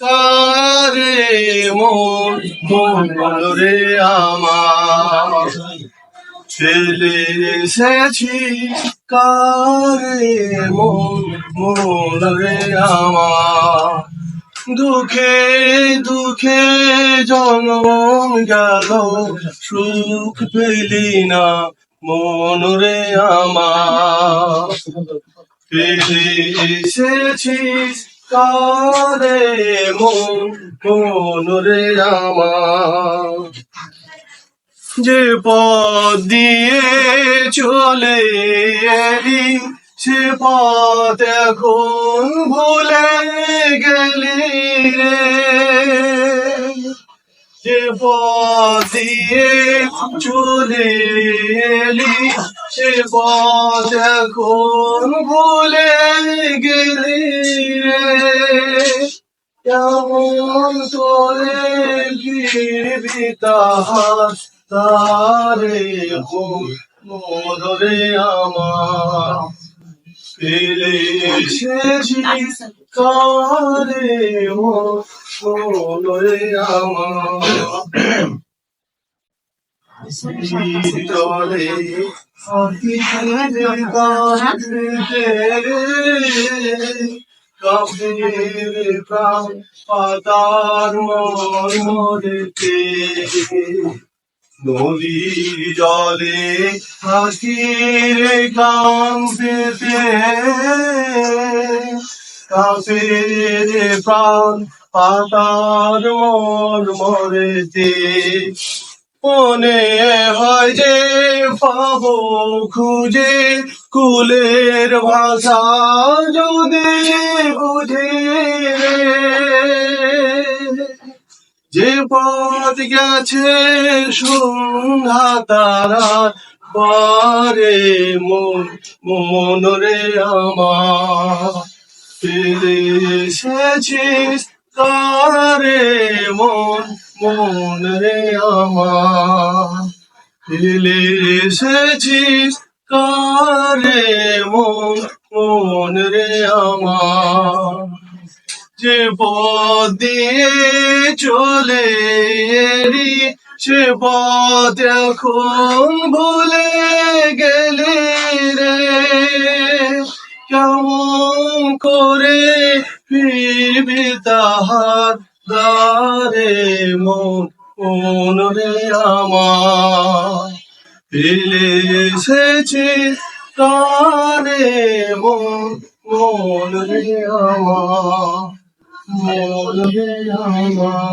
কারে মন মন রে আমার। ছেলে এসেছি, কারে মন মন রে আমার। দুঃখে দুঃখে জন্ম গেল, সুখ পেলি না মন রে আমার। ফিরে এসেছিস কারে মনরে রামা যে পথ দিয়ে চলে সে পথ এখন ভুলে গেলি রে। যে দিয়ে চলে এলি সে পথ এখন ভুলে গেলি কেমন তোরে তাহার তারে মোদরে আমার। ফিরে এসেছিস কারে জলে কবির পাতার মরমরেতে নদীর জলে হাসির গান পেতে কাপের প্রাণ পাতার মরমরেতে মনে হয় যে পাবো খুঁজে, কুলের ভাষা যদি বুঝে। যে পথ গেছে সন্ধ্যা তারা বারে মন মন রে আমার। ফিরে এসেছিস তারে মন মন রে আমার। ফিরে এসেছিস কারে মন মন রে আমার। যে চলে এলি, সে পথ এখন ভুলে গেলে করে ফিরবি তাহার দ্বারে মন মন রে আমার ফিরে এসেছে তারে মন মন আমার মন রে আমার